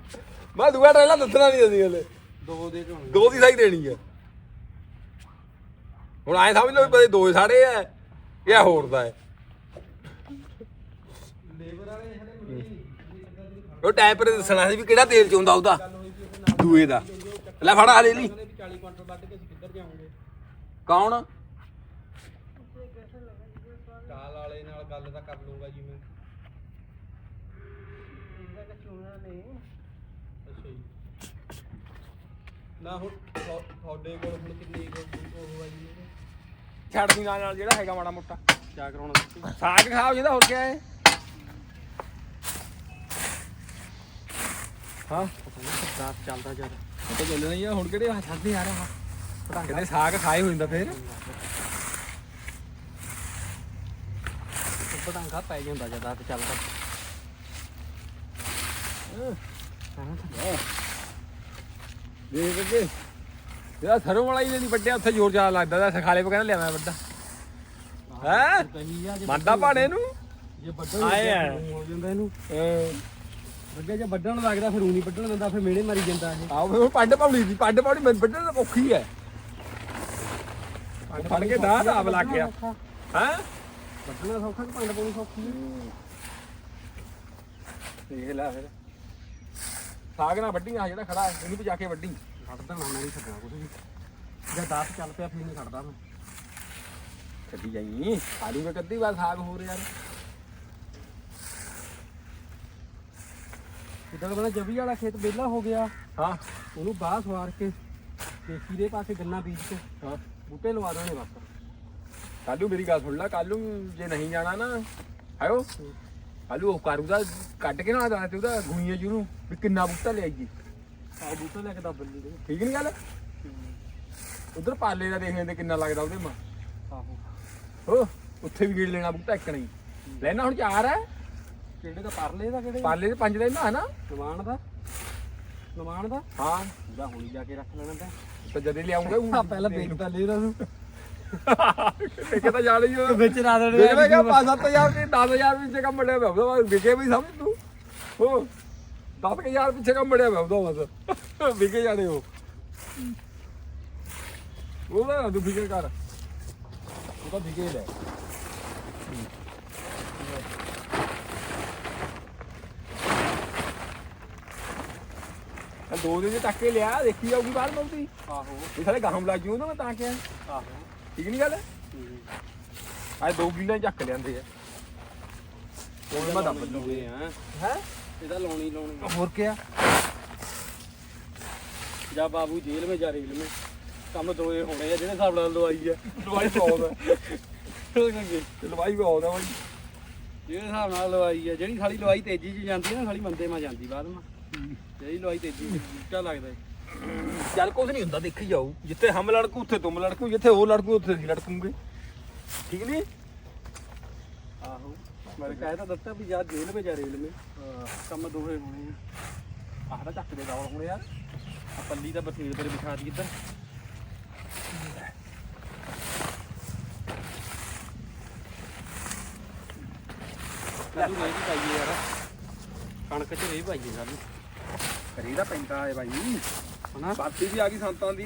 ਮੈਂ ਦੂਆ ਟਰੇਲਾ ਦੱਸਣਾ ਨਹੀਂ ਦਿੰਦੀ ਹਲੇ। ਦੋ ਦੇ ਚੋਂ ਦੋ ਦੀ ਸਾਈ ਦੇਣੀ ਆ। ਹੁਣ ਐ ਸਮਝ ਲਓ ਵੀ ਬਦੇ ਦੋ ਸਾੜੇ ਆ ਇਹ ਹੋਰ ਦਾ ਹੈ ਲੇਬਰ ਵਾਲੇ ਹਲੇ ਉਹ ਟਾਈਪ ਤੇ ਦੱਸਣਾ ਸੀ ਵੀ ਕਿਹੜਾ ਤੇਲ ਚੋਂਦਾ ਉਹਦਾ। ਦੂਏ ਦਾ। ਲੈ ਫੜ ਆ ਲੈ ਲਈ ਵੀ 40 ਕੁਇੰਟਲ ਵੱਢ ਕੇ ਅਸੀਂ ਕਿੱਧਰ ਜਾਵਾਂਗੇ? ਕੌਣ ਕਾਲ ਵਾਲੇ ਨਾਲ ਗੱਲ ਤਾਂ ਕਰ ਲੂੰਗਾ ਜੀ ਮੈਂ ਅੱਛਾ ਜੀ ਨਾ ਹੁਣ ਤੁਹਾ- ਤੁਹਾਡੇ ਕੋਲ ਹੁਣ ਕਿੰਨੀ ਕੁ ਉਹ ਆ ਜੀ ਛੱਡ ਦੀ ਨਾਲ ਨਾਲ ਜਿਹੜਾ ਹੈਗਾ ਮਾੜਾ ਮੋਟਾ। ਕਿਆ ਕਰਾਉਣਾ ਤੁਸੀਂ? ਸਾਗ ਖਾਓ ਜਿਹਦਾ ਹੋਰ ਕਿਆ ਹੈ। ਹਾਂ ਰਾਤ ਚੱਲਦਾ ਜਦ ਉਹ ਤਾਂ ਚੱਲਣਾ ਹੀ ਆ ਹੁਣ ਕਿਹੜੇ ਛੱਡਦੇ ਆ ਰਿਹਾ। ਕਹਿੰਦੇ ਸਾਗ ਖਾਏ ਹੋ ਜਾਂਦਾ ਫੇਰ। ਪਟਾਂਗਾ ਪੈ ਜਾਂਦਾ ਜਦ ਰਾਤ ਚੱਲਦਾ। ਦੇਖ ਅੱਗੇ ਜਿਹੜਾ ਸਰੋਂ ਵਾਲਾ ਹੀ ਨਹੀਂ ਵੱਡਿਆ ਉੱਥੇ ਜ਼ੋਰ ਜ਼ਿਆਦਾ ਲੱਗਦਾ ਦਾ ਸਖਾਲੇ ਪਾ ਕਹਿੰਦਾ ਲਿਆ ਮੈਂ ਵੱਡਾ। ਹੈ ਮੰਨਦਾ ਭਾਣੇ ਨੂੰ? ਜੇ ਆਏ ਆ। ਹੋ ਜਾਂਦਾ ਇਹਨੂੰ। ਹਾਂ। ਅੱਗੇ ਜੇ ਵੱਢਣ ਲੱਗਦਾ ਫਿਰ ਨਹੀਂ ਵੱਢਣ ਦਿੰਦਾ ਫਿਰ ਮੇੜੇ ਮਾਰੀ ਜਾਂਦਾ ਇਹ। ਆਓ ਫਿਰ ਪੱਡ ਪਾਉਣੀ ਸੀ ਪੱਡ ਪਾਉਣੀ ਮੈਨੂੰ ਵੱਢਣ ਤਾਂ ਔਖੀ ਹੈ ਪੱਡ ਫੜ ਕੇ ਦਾ ਦਾ ਆਪ ਲੱਗ ਗਿਆ ਹੈ? ਵੱਢਣਾ ਸੌਖਾ ਕਿ ਪੰਡ ਪਾਉਣੀ ਸੌਖੀ ਦੇਖ ਲੈ ਫਿਰ। ਸਾਗ ਨਾਲ ਵੱਢੀਆਂ ਜਿਹੜਾ ਖੜਾ ਇਹਨੂੰ ਵੀ ਜਾ ਕੇ ਵੱਢੀ। ਵੱਢਦਾ ਨਾ ਮੈਂ ਨਹੀਂ ਛੱਡਣਾ ਕੁਝ ਵੀ। ਜੇ ਦਾਤ ਚੱਲ ਪਿਆ ਫਿਰ ਨਹੀਂ ਛੱਡਦਾ ਮੈਂ। ਛੱਡੀ ਜਾਈ। ਆਲੂ ਵਿੱਚ ਅੱਧੀ ਵਾਰ ਸਾਗ ਹੋ ਰਿਹਾ ਯਾਰ ਬਣਾ ਜਵੀ ਵਾਲਾ ਖੇਤ ਵਿਹਲਾ ਹੋ ਗਿਆ। ਹਾਂ। ਉਹਨੂੰ ਬਾਹ ਸਵਾਰ ਕੇ ਦੇਸੀ ਦੇ ਪਾ ਕੇ ਗੰਨਾ ਬੀਜ ਕੇ ਹਾਂ। ਬੂਟੇ ਲਵਾ ਦੇਣੇ ਬਸ। ਕੱਲੂ ਮੇਰੀ ਗੱਲ ਸੁਣ ਲੈ ਕੱਲੂ ਜੇ ਨਹੀਂ ਜਾਣਾ ਨਾ ਆਇਓ ਕੱਲੂ ਉਹ ਕਰੂਦਾ ਕੱਢ ਕੇ ਨਾ ਦੱਸ ਤੇ ਉਹਦਾ ਗੁਈਏ ਜਿਹਨੂੰ ਵੀ ਕਿੰਨਾ ਬੂਟਾ ਲੈ ਆਈਏ। ਆ ਬੂਟੇ ਲੈ ਕੇ ਦੱਬ ਲਈ ਠੀਕ ਨਹੀਂ ਗੱਲ? ਉਧਰ ਪਾਲੇ ਦਾ ਦੇਖ ਲੈਂਦੇ ਕਿੰਨਾ ਲੱਗਦਾ ਉਹਦੇ ਮਾਂ। ਆਹੋ। ਹੋ ਉੱਥੇ ਵੀ ਗੇੜ ਲੈਣਾ ਬੂਟਾ ਇੱਕ ਨਹੀਂ। ਲੈਣਾ ਹੁਣ ਚਾਰ ਹੈ ਕਿਹੜੇ ਦਾ ਪਰਲੇ ਦਾ ਕਿਹੜੇ? ਪਾਲੇ ਦੇ ਪੰਜ ਦਾ ਨਾ ਹੈ ਨਾ? ਨਮਾਨ ਦਾ। ਨਮਾਨ ਦਾ? ਹਾਂ। ਉਹਦਾ ਹੁਣੀ ਜਾ ਕੇ ਰੱਖ ਲੈਣਾ ਤਾਂ। ਤੇ ਜਦੇ ਲਿਆਉਂਗਾ ਪਹਿਲਾਂ ਵੇਚ ਤਾਂ ਲੈ ਉਹਨਾਂ ਨੂੰ ਇੱਕ ਤਾਂ ਜਾਣੀ ਹੋ ਵਿੱਚ ਰਾ ਦੇਖ ਲੈ ਕਿ 5-7000 ਦੀ 10000 ਵਿੱਚ ਕੰਮ ਬੜਿਆ ਪਿਆ ਉਹਦਾ ਵਿਕੇ ਵੀ ਸਮਝ ਤੂੰ। ਹੋ 10000 ਪਿੱਛੇ ਕੰਮ ਬੜਿਆ ਪਿਆ ਉਹਦਾ ਬਸ ਵਿਕੇ ਜਾਣੇ ਉਹ। ਉਹਦਾ ਨਾ ਤੂੰ ਫਿਕਰ ਕਰ। ਉਹ ਤਾਂ ਵਿਕੇ ਲੈ। ਦੋ ਦਿਨ ਦੇ ਟੱਕੇ ਲਿਆ ਦੇਖੀ ਜਾਊਗੀ ਬਾਹਰ ਮੌਤੀ। ਆਹੋ। ਇਹ ਸਾਰੇ ਗਾਹਮ ਲੱਗ ਜੂ ਨਾ ਮੈਂ ਤਾਂ ਕਿਹਾ। ਆਹੋ। ਠੀਕ ਨਹੀਂ ਗੱਲ? ਅੱਜ ਦੋ ਕਿੱਲੇ ਚੱਕ ਲਿਆਂਦੇ ਆ। ਉਹ ਮੈਂ ਦੱਬ ਲੂ ਲੂਏ ਆ। ਹੈ? ਇਹਦਾ ਲਾਉਣੀ ਲਾਉਣੀ ਹੋਰ ਕੀ ਜਾ ਬਾਬੂ ਜੇਲ੍ਹ ਵਿੱਚ ਜਾ ਰੇਲ ਵਿੱਚ। ਕੰਮ ਦੋਏ ਹੋਣੇ ਆ ਜਿਹੜੇ ਹਿਸਾਬ ਨਾਲ ਲਵਾਈ ਆ। ਲਵਾਈ ਬਹੁਤ ਕੀ ਲਵਾਈ ਬਹੁਤ ਹੈ ਬਾਈ। ਜਿਹੜੇ ਹਿਸਾਬ ਨਾਲ ਲਵਾਈ ਆ। ਜਿਹੜੀ ਸਾਲੀ ਲਵਾਈ ਤੇਜ਼ੀ 'ਚ ਜਾਂਦੀ ਆ ਨਾ ਸਾਲੀ ਮੰਦੇ ਮਾ ਜਾਂਦੀ ਬਾਅਦ ਮਾ। ਜਿਹੜੀ ਲਵਾਈ ਤੇਜ਼ੀ 'ਚ ਲੱਗਦਾ। ਚੱਲ ਕੁਝ ਨਹੀਂ ਹੁੰਦਾ, ਦੇਖੀ ਜਾਊ ਜਿੱਥੇ ਹਮ ਲੜਕੂ, ਉੱਥੇ ਤੁਮ ਲੜਕੂ, ਜਿੱਥੇ ਉਹ ਲੜਕੂ, ਉੱਥੇ ਅਸੀਂ ਲੜਕੂਗੇ। ਠੀਕ ਨਹੀਂ? ਆਹੋ, ਮੈਂ ਕਹਿ ਤਾਂ ਦਿੱਤਾ ਵੀ ਜਾ ਜੇਲ੍ਹ ਵਿੱਚ ਜਾ ਰੇਲ ਵਿੱਚ। ਕੰਮ ਦੋਏ ਹੋਣੇ ਆ। ਆਹ ਤਾਂ ਚੱਕ ਦੇ ਦੌੜ ਹੁਣ ਯਾਰ ਆ ਪੱਲੀ ਤਾਂ ਬਥੇਰ ਪਰ ਵਿਖਾ ਦੀ ਇੱਧਰ। ਕੱਲੂ ਨਹੀਂ ਪਾਈਏ ਯਾਰ। ਕਣਕ ਚ ਨਹੀਂ ਪਾਈਏ ਸਾਨੂੰ। ਕਰੀ ਪੈਂਦਾ ਹੈ ਬਾਈ। ਹਨਾ? ਬਾਤੀ ਵੀ ਆ ਗਈ ਸੰਤਾਂ ਦੀ।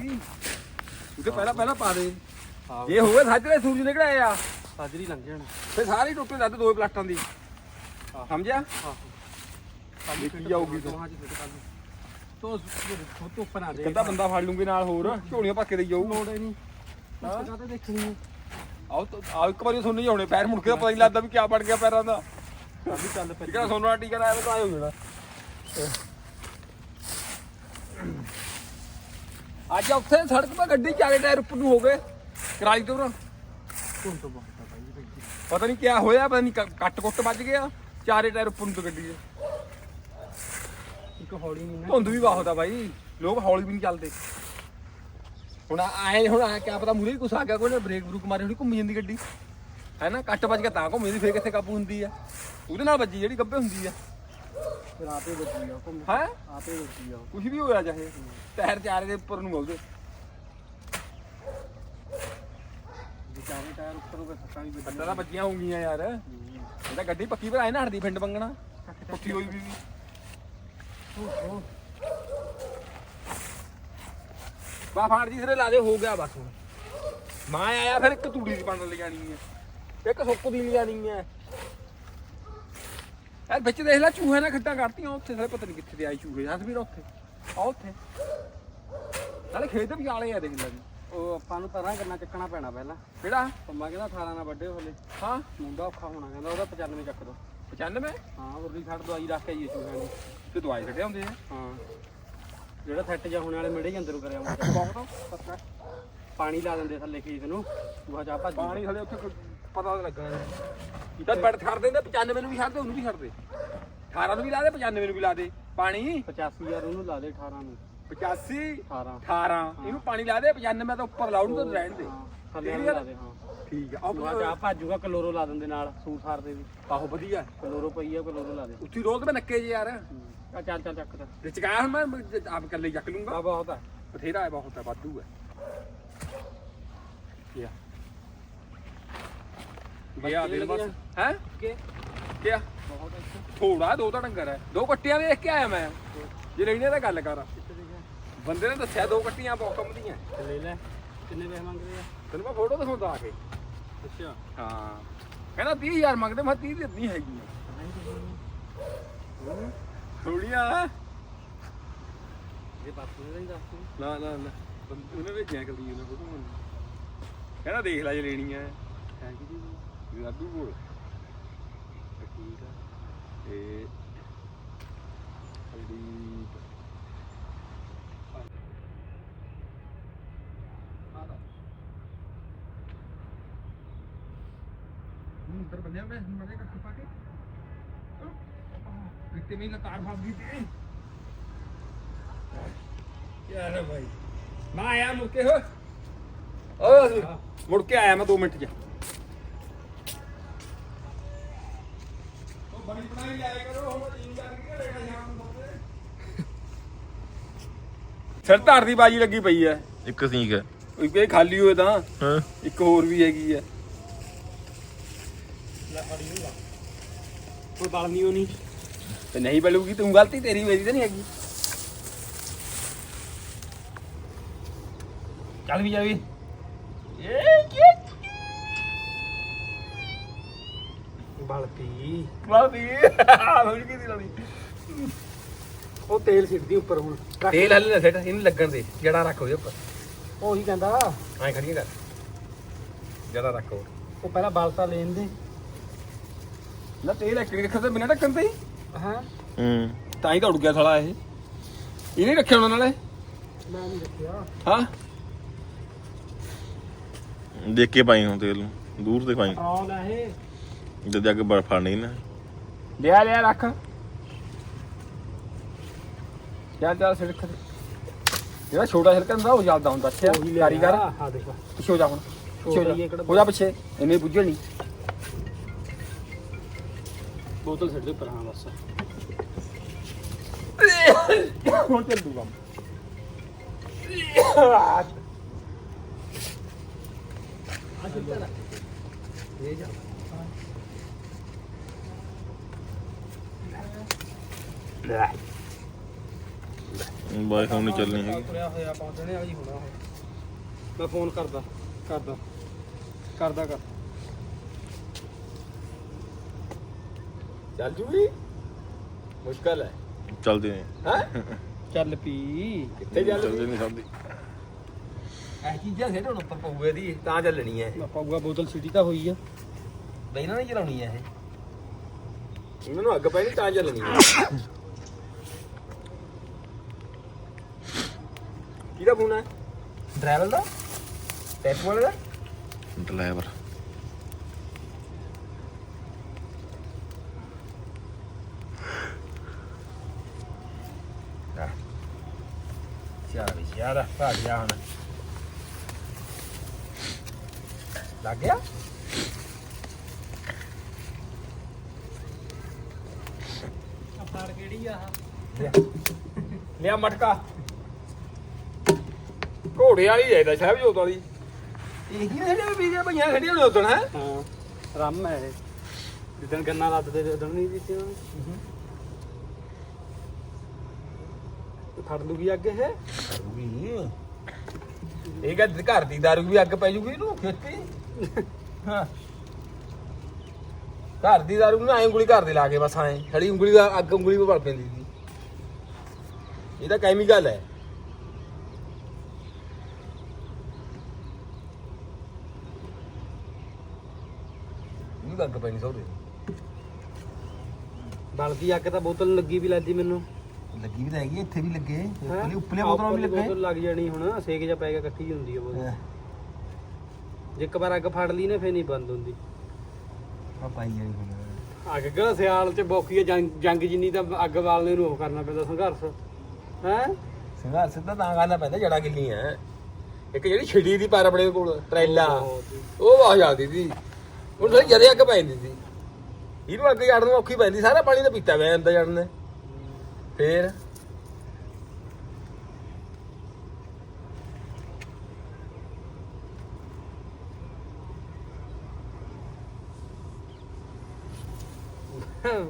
ਉਹਦੇ ਪਹਿਲਾਂ ਪਹਿਲਾਂ ਪਾ ਦੇ। ਆਹੋ ਜੇ ਹੋਵੇ ਸਾਜਰੇ ਸੂਰਜ ਨਿਕਲ ਆਇਆ ਸਾਜਰੀ ਲੰਘ ਜਾਣਾ ਫੇ ਸਾਰੇ ਟੁੱਟੇ ਦੱਦ ਦੋ ਪਲਾਟਾਂ ਦੀ। ਸਮਝਿਆ? ਆਹੋ ਦੇਖੀ ਜਾਊਗੀ ਤੂੰ। ਕੱਲ ਤੋ ਤੋ ਉੱਪਰ ਦੇ ਕਿੱਦਾਂ ਬੰਦਾ ਫੜ ਲੂੰਗੇ ਨਾਲ ਹੋਰ। ਝੋਲੀਆਂ ਭੱਕੇ ਦੇ ਜਾਊ। ਲੋੜ ਹੀ ਨਹੀਂ। ਹਾਂ। ਕਾਤੇ ਦੇਖਣੀ ਹੈ ਆਓ ਤਾਂ- ਆਓ ਇੱਕ ਵਾਰੀ ਹੀ ਆਉਣੇ ਪੈਰ ਮੁੜ ਕੇ ਤਾਂ ਪਤਾ ਨਹੀਂ ਲੱਗਦਾ ਵੀ ਕੀ ਬਣ ਗਿਆ ਪੈਰਾਂ ਦਾ। ਅਭੀ ਚੱਲ ਪੈ ਹੈ ਸੋਨੂੰ ਟੀਕਾ ਲਾਇਆ ਤਾਂ ਆਏ ਹੋ ਅੱਜ ਉੱਥੇ ਸੜਕ 'ਤੇ ਗੱਡੀ ਚਾਰੇ ਟਾਇਰ ਉੱਪਰ ਨੂੰ ਹੋ ਗਏ। ਕਰਾਲੀ ਤੋਂ ਤੋਂ ਬਹੁਤ ਆ ਪਤਾ ਨਹੀਂ ਕਿਆ ਹੋਇਆ ਪਤਾ ਨਹੀਂ ਕੱਟ ਕੁੱਟ ਵੱਜ ਗਿਆ। ਚਾਰੇ ਟਾਇਰ ਉੱਪਰ ਨੂੰ ਤੋਂ ਗੱਡੀ ਦੇ ਇੱਕ ਹੌਲੀ ਨਹੀਂ ਨਾ। ਧੁੰਦ ਵੀ ਬਹੁਤ ਆ ਬਾਈ। ਲੋਕ ਹੌਲੀ ਵੀ ਨਹੀਂ ਚੱਲਦੇ। ਹੁਣ ਆਏ ਹੁਣ ਆ ਕਿਆ ਪਤਾ ਮੂਰੇ ਕੁਛ ਆ ਗਿਆ ਕੋਈ ਨਾ ਬ੍ਰੇਕ ਬਰੂਕ ਮਾਰੀ ਹੋਣੀ ਘੁੰਮੀ ਜਾਂਦੀ ਗੱਡੀ। ਹੈ ਨਾ ਕੱਟ ਵੱਜ ਕੇ ਤਾਂ ਘੁੰਮੀ ਜਾਂਦੀ ਫੇਰ ਕਿੱਥੇ ਕਾਬੂ ਹੁੰਦੀ ਆ? ਉਹਦੇ ਨਾਲ ਵੱਜੀ ਜਿਹੜੀ ਗੱਬੇ ਹੁੰਦੀ ਆ। ਫਿਰ ਆਪੇ ਬੱਜੀ ਆ ਘੁੰਮ ਹੈ? ਆਪੇ ਬੱਜੀ ਆ। ਕੁਝ ਵੀ ਹੋਇਆ ਚਾਹੇ। ਟਾਇਰ ਚਾਰੇ ਦੇ ਉੱਪਰ ਨੂੰ ਆਉਦੇ ਵਿਚਾਰੇ ਟਾਇਰ ਉੱਪਰ ਉਹ ਸੱਤਾਂ ਵੀ ਤਾਂ ਵੱਜੀਆਂ ਹੋਣਗੀਆਂ ਯਾਰ। ਇਹ ਤਾਂ ਗੱਡੀ ਪੱਕੀ ਭਰਾਏ ਨਾ ਹੜਦੀ ਫਿੰਡ ਮੰਗਣਾ ਪੁੱਠੀ ਹੋਈ ਵੀ ਵੀ। ਬਾ ਫਾੜ ਜੀ ਸਿਰੇ ਲਾ ਦੇ ਹੋ ਗਿਆ ਬਸ ਹੁਣ। ਮਾਂ ਆਇਆ ਫਿਰ ਇੱਕ ਤੂੜੀ ਦੀ ਪੰਡ ਲਿਜਾਣੀ ਹੈ ਇੱਕ ਸੁੱਕ ਦੀ ਲਿਜਾਣੀ ਹੈ ਯਾਰ ਵਿੱਚ ਦੇਖ ਲੈ ਚੂਹੇ ਨਾਲ ਖੱਟਾਂ ਕੱਢਤੀਆਂ ਉੱਥੇ ਸਾਰੇ ਪਤਾ ਨਹੀਂ ਕਿੱਥੇ ਤੇ ਆਈ ਚੂਹੇ ਹੱਥ ਵੀ ਉੱਥੇ। ਆ ਉੱਥੇ। ਨਾਲੇ ਖੇਤ ਵੀ ਆਲੇ ਆ ਦੇਖ ਲੈ ਜੀ। ਉਹ ਆਪਾਂ ਨੂੰ ਪਰਾਂ ਕਰਨਾ ਚੱਕਣਾ ਪੈਣਾ ਪਹਿਲਾਂ। ਕਿਹੜਾ? ਪੰਮਾ ਕਹਿੰਦਾ 18 ਨਾਲ ਵੱਡੇ ਹਲੇ। ਹਾਂ। ਮੁੰਡਾ ਔਖਾ ਹੋਣਾ ਕਹਿੰਦਾ ਉਹਦਾ 95 ਚੱਕ ਦੋ। 95 ਹਾਂ ਉਰਲੀ ਛੱਡ ਦਵਾਈ ਰੱਖ ਕੇ ਜੀ ਸ਼ੂਗਰ ਦੀ ਤੇ ਦਵਾਈ ਛੱਡੇ ਹੁੰਦੇ ਆ? ਹਾਂ। ਜਿਹੜਾ ਸੈੱਟ ਜਾ ਹੋਣੇ ਵਾਲੇ ਮਿਹੜੇ ਹੀ ਅੰਦਰੋਂ ਕਰਿਆ ਮੁੰਡਾ ਬਹੁਤ। ਪਾਣੀ ਲਾ ਦਿੰਦੇ ਥੱਲੇ ਖੇਤ ਨੂੰ। ਜਾ ਭੱਜ ਪਾਣੀ ਹਲੇ ਉੱਥੇ ਕੋਈ ਪਤਾ ਤਾਂ ਲੱਗਣਾ ਨਹੀਂ ਤਾਂ ਬੜ ਛੱਡ ਦਿੰਦੇ 95 ਨੂੰ ਵੀ ਛੱਡ ਦੇ ਉਹਨੂੰ ਵੀ ਛੱਡ ਦੇ 18 ਨੂੰ ਵੀ ਲਾ ਦੇ 95 ਨੂੰ ਵੀ ਲਾ ਦੇ। ਪਾਣੀ? 85000 ਉਹਨੂੰ ਲਾ ਦੇ 18 ਨੂੰ। 85 18 18 ਇਹਨੂੰ ਪਾਣੀ ਲਾ ਦੇ 95 ਤਾਂ ਉੱਪਰ ਲਾਉਣ ਤੋਂ ਰਹਿਣ ਦੇ। ਥੱਲੇ ਠੀਕ ਨੂੰ ਹੈ ਲਾ ਨਾ? ਦੇ ਹਾਂ। ਠੀਕ ਆ ਉਹ ਜਾ ਭੱਜੂਗਾ ਕਲੋਰੋ ਲਾ ਦਿੰਦੇ ਨਾਲ ਸੂਟ ਸਾਰ ਦੇ ਵੀ। ਆਹੋ ਵਧੀਆ। ਕਲੋਰੋ ਪਈ ਆ ਕਲੋਰੋ ਲਾ ਦੇ। ਉੱਥੇ ਰੋਲ ਤੇ ਨੱਕੇ ਜੇ ਯਾਰ। ਆ ਚੱਲ ਚੱਲ ਚੱਕ ਤਾ ਤੇ ਹੁਣ ਮੈਂ ਆਪ ਇਕੱਲੇ ਚੱਕ ਲੂੰਗਾ ਆ ਬਹੁਤ ਆ। ਬਥੇਰਾ ਹੈ ਬਹੁਤ ਹੈ ਵਾਧੂ ਹੈ। ਆ। ਗਿਆ ਬਸ। ਹੈ? ਕਿ? ਆ ਥੋੜਾ ਦੋ ਤਾਂ ਡੰਗਰ ਹੈ। ਦੋ ਕੱਟੀਆਂ ਵੇਖ ਕੇ ਆਇਆ ਮੈਂ। ਜੇ ਲੈਣੇ ਤਾਂ ਗੱਲ ਕਰ। ਬੰਦੇ ਨੇ ਦੱਸਿਆ ਦੋ ਕੱਟੀਆਂ ਬਹੁਤ ਕੰਮ ਦੀਆਂ। ਲੈ ਲੈ। ਕਿੰਨੇ ਪੈਸੇ ਮੰਗਦੇ ਆ? ਤੈਨੂੰ ਮੈਂ ਫੋਟੋ ਦਿਖਾਉਂਦਾ ਆ ਕੇ। ਅੱਛਾ। ਹਾਂ। ਕਹਿੰਦਾ 30000 ਮੰਗਦੇ ਮੈਂ 30 ਦੀ ਨਹੀਂ ਹੈਗੀ ਥੋੜੀਆਂ ਜੇ ਬਾਪੂ ਨੇ ਤਾਂ ਹੀ? ਦੱਸ ਦਿੱਤੀ। ਨਾ ਨਾ ਨਾ। ਉਹਨੇ ਭੇਜਿਆ ਕਲਦੀ ਉਹਨੇ ਫੋਟੋ ਮੈਨੂੰ ਕਹਿੰਦਾ ਦੇਖ ਲੈ ਜੇ ਲੈਣੀ ਹੈ ਹੈ ਕਿ ਜੀ। ਠੀਕ ਆ ਤੇ ਬੰਦਿਆ ਮੈਂ ਮਰੇ ਕੱਟ ਪਾ ਕੇ ਕਿਤੇ ਵੀ ਲਤਾਰ ਗਈ ਤੇ ਯਾਰ ਭਾਈ ਮੈਂ ਆਇਆ ਮੁੜ ਕੇ ਹੋ ਓ ਮੁੜ ਕੇ ਆਇਆ ਮੈਂ 2 ਮਿੰਟ ਚ ਉਹ ਬਣੀ ਬਣਾਈ ਲਿਆਇਆ ਕਰੋ ਹੁਣ ਜੀਨ ਕਰਕੇ ਘਰੇ ਨਾ ਜਾਣ ਸਿਰ ਧਾਰ ਦੀ ਬਾਜੀ ਲੱਗੀ ਪਈ ਐ। ਇੱਕ ਸੀਕ ਹੈ ਕੋਈ ਇਹ ਖਾਲੀ ਹੋਏ ਤਾਂ ਹਾਂ। ਇੱਕ ਹੋਰ ਵੀ ਹੈਗੀ ਐ। ਕੋਈ ਬਲ ਨਹੀਂ ਹੋਣੀ। ਤੇ ਨਹੀਂ ਬਲੂਗੀ ਤੂੰ ਗਲਤੀ ਤੇਰੀ ਮੇਰੀ ਤਾਂ ਨਹੀਂ ਹੈਗੀ। ਚੱਲ ਵੀ ਜਾ ਵੀ ਇਹ ਕੀ ਬਲ ਪੀ। ਦੀ ਲਾਣੀ ਉਹ ਤੇਲ ਸਿੱਟਦੀ ਉੱਪਰ ਹੁਣ। ਤੇਲ ਹੱਲੇ ਨਾ ਸੈਟ ਇਹਨੂੰ ਲੱਗਣ ਦੇ ਜੜਾ ਰੱਖ ਉਹਦੇ ਉੱਪਰ। ਉਹੀ ਕਹਿੰਦਾ। ਐਂ ਖੜੀਆਂ ਕਰ। ਜੜਾ ਰੱਖ ਉਹ। ਉਹ ਪਹਿਲਾਂ ਬਲ ਤਾਂ ਲੈਣ ਦੇ। ਨਾ ਤੇਲ ਇੱਕ ਰੱਖਣ ਤੇ ਬਿਨਾਂ ਢੱਕਣ ਤੇ ਹੀ। ਹਾਂ। ਹੂੰ। ਤਾਂ ਹੀ ਤਾਂ ਉੜ ਗਿਆ ਸਾਲਾ ਇਹ। ਇਹ ਨਹੀਂ ਰੱਖਿਆ ਉਹਨਾਂ ਨਾਲੇ। ਮੈਂ ਨਹੀਂ ਰੱਖਿਆ। ਹਾਂ। ਦੇਖ ਕੇ ਪਾਈ ਹੁਣ ਤੇਲ ਨੂੰ। ਦੂਰ ਤੇ ਪਾਈ। ਆਉ ਨਾ ਇਹ ਜਦ ਅੱਗੇ ਬਰਫ ਫੜਨੀ ਨਾ। ਲਿਆ ਲਿਆ ਰੱਖ। ਚੱਲ ਚੱਲ ਸਿਰਖ ਜਿਹੜਾ ਛੋਟਾ ਸਿਰਕਾ ਹੁੰਦਾ ਉਹ ਜ਼ਿਆਦਾ ਹੁੰਦਾ ਅੱਛਾ ਕਾਰੀਗਰ। ਹਾਂ ਦੇਖ। ਪਿੱਛੇ ਹੋ ਜਾ ਹੁਣ। ਪਿੱਛੇ ਹੋ ਜਾ। ਹੈ ਜਾ ਪਿੱਛੇ। ਇਹਨੇ ਬੁੱਝਣ ਨਹੀਂ। ਬੋਤਲ ਸਿੱਟ ਦੇ ਉੱਪਰ ਹਾਂ ਬਸ। ਹੁਣ ਚੱਲ ਦੂਗਾ। ਆ ਸਿੱਟਾ ਇਹ ਜਾ। ਲੈ। ਬਾਈ ਹੁਣ ਨਹੀਂ ਚੱਲਣੀ ਹੈਗੀ। ਤੁਰਿਆ ਹੋਇਆ ਪਹੁੰਚਣੇ ਵਾਲੀ ਹੋਣਾ ਉਹ। ਮੈਂ ਫੋਨ ਕਰਦਾ ਕਰਦਾ ਕਰਦਾ ਕਰ ਚੱਲ ਜੂਗੀ? ਮੁਸ਼ਕਲ ਹੈ। ਚੱਲਦੇ ਹੈ? ਚੱਲ ਪੀ। ਕਿੱਥੇ ਚੱਲ ਚੱਲਦੇ ਨਹੀਂ ਦੀ। ਇਹ ਚੀਜ਼ਾਂ ਸੇਟ ਹੁਣ ਉੱਪਰ ਪਊਗੇ ਦੀ ਤਾਂ ਚੱਲਣੀ ਹੈ ਪਾਊਗਾ ਬੋਤਲ ਸਿੱਟੀ ਤਾਂ ਹੋਈ ਆ। ਬਈ ਨੇ ਚਲਾਉਣੀ ਹੈ ਇਹ। ਇਹਨਾਂ ਨੂੰ ਅੱਗ ਪੈਣੀ ਤਾਂ ਚੱਲਣੀ ਹੈ। ਕਿਹਦਾ ਫੋਨ ਹੈ ਡਰਾਈਵਰ ਦਾ? ਟੈਪ ਵਾਲੇ ਦਾ? ਡਰਾਈਵਰ। ਯਾਰ ਯਾਰ ਗਿਆ ਹੁਣ। ਲੱਗ ਗਿਆ? ਫੜ ਕਿਹੜੀ ਆ? ਲਿਆ। ਲਿਆ ਮਟਕਾ। ਘੋੜੇ ਵਾਲੀ ਜਾਇਦਾ ਸਾਹਿਬ ਜੋਤ ਵਾਲੀ। ਇਹੀ ਜਿਹੜੇ ਵੀ ਜੇ ਭਈਆਂ ਖੜੀਆਂ ਨੇ ਉਦੋਂ ਹੈ? ਹਾਂ ਰਮ ਹੈ ਇਹ। ਜਿੱਦਣ ਗੰਨਾ ਲੱਦਦੇ ਤੇ ਉਦਣ ਨਹੀਂ ਦਿੱਤੀ ਉਹਨੂੰ। ਫੜ ਲੂਗੀ ਅੱਗੇ ਇਹ? ਇਹ ਕਿ ਘਰ ਦੀ ਦਾਰੂ ਵੀ ਅੱਗ ਪੈ ਜੂਗੀ ਇਹਨੂੰ। ਖੇਤੀ ਹਾਂ। ਘਰ ਦੀ ਦਾਰੂ ਨੂੰ ਐ ਉਂਗਲੀ ਘਰ ਦੇ ਲਾ ਕੇ ਬਸ ਐ। ਖੜੀ ਉਂਗਲੀ ਦਾ ਅੱਗ ਉਂਗਲੀ ਭਰ ਪੈਂਦੀ ਸੀ। ਇਹ ਤਾਂ ਕੈਮੀਕਲ ਹੈ। ਤਾਂ ਅੱਗ ਪੈਣੀ ਸੌਦੇ ਬਲਦੀ ਅੱਗ ਤਾਂ ਬੋਤਲ ਲੱਗੀ ਵੀ ਲੱਗਦੀ ਮੈਨੂੰ। ਲੱਗੀ ਵੀ ਤਾਂ ਹੈਗੀ ਇੱਥੇ ਵੀ ਲੱਗੇ। ਹੈਂ? ਉੱਪਰਲੀ ਆਹ ਬੋਤਲਾਂ ਵੀ ਉੱਪਰਲੀ ਲੱਗੇ। ਬੋਤਲ ਲੱਗ ਜਾਣੀ ਹੁਣ ਸੇਕ ਜਾ ਪੈ ਗਿਆ ਇਕੱਠੀ ਹੁੰਦੀ ਆ ਬੋਤਲ। ਹਾਂ। ਜੇ ਇੱਕ ਵਾਰ ਅੱਗ ਫੜ ਲਈ ਨਾ ਫੇਰ ਨਹੀਂ ਬੰਦ ਹੁੰਦੀ। ਆ ਪਾਈ ਜਾਣੀ ਹੁਣ। ਅੱਗ ਕਿਹੜਾ ਸਿਆਲ ਚ ਬੋਕੀ ਜੰਗ ਜੰਗ ਜਿੰਨੀ ਤਾਂ ਅੱਗ ਬਾਲਣੇ ਨੂੰ ਉਹ ਕਰਨਾ ਪੈਂਦਾ ਸੰਘਰਸ਼। ਹੈ? ਸੰਘਰਸ਼ ਤਾਂ ਤਾਂ ਕਰਨਾ ਪੈਂਦਾ ਜੜਾ ਗਿੱਲੀ ਹੈ ਇੱਕ ਜਿਹੜੀ ਛਿੜੀ ਦੀ ਪਰ ਆਪਣੇ ਕੋਲ ਟਰੈਲਾ। ਉਹ ਬਹੁਤ ਜ਼ਿਆਦੀ ਸੀ। ਹੁਣ ਸਾਰੀ ਜਦੇ ਅੱਗ ਪੈ ਜਾਂਦੀ ਸੀ। ਇਹਨੂੰ ਅੱਗ ਜੜਨ ਨੂੰ ਔਖੀ ਪੈਂਦੀ ਸਾਰਾ ਪਾਣੀ ਤਾਂ ਪੀਤਾ ਪਿਆ ਅੰਦਰ ਜੜਨ ਨੇ। ਫੇਰ?